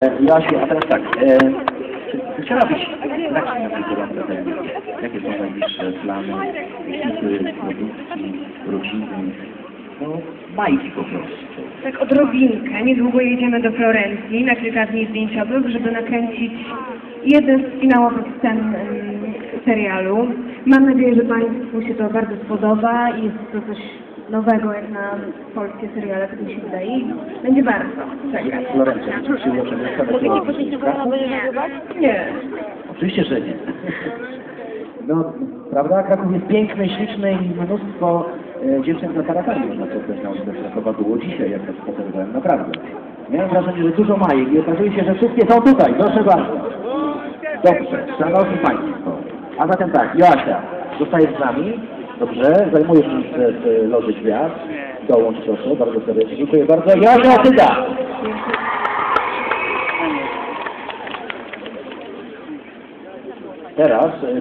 E, Joasiu, a teraz tak, e, czy, chciałabyś grać na gorącej terenie? Jakie są najbliższe plany, ekipy, produkcji, rodziny? No, bajki po prostu. Tak odrobinkę. Niedługo jedziemy do Florencji na kilka dni zdjęciowych, żeby nakręcić jeden z finałowych scen serialu. Mam nadzieję, że Państwu się to bardzo spodoba i jest to coś nowego jak na polskie seriale, tak mi się wydaje. I Będzie bardzo. Czekać. Florencja, czy przyłożymy Nie. Oczywiście, że nie. No, prawda? Kraków jest piękny, śliczny i mnóstwo e, dziewczyn na taratach można spotkać na ulicy Krakowa. Było dzisiaj, jak to spacerowałem, naprawdę. Miałem wrażenie, że dużo majek i okazuje się, że wszystkie są tutaj. Proszę bardzo. Dobrze, szanowni Państwo. A zatem tak, Joasia, zostajesz z nami. Dobrze, zajmujesz miejsce w Loży Gwiazd. Dołącz proszę, bardzo serdecznie. Dziękuję bardzo. Joasia Tyda! Teraz e,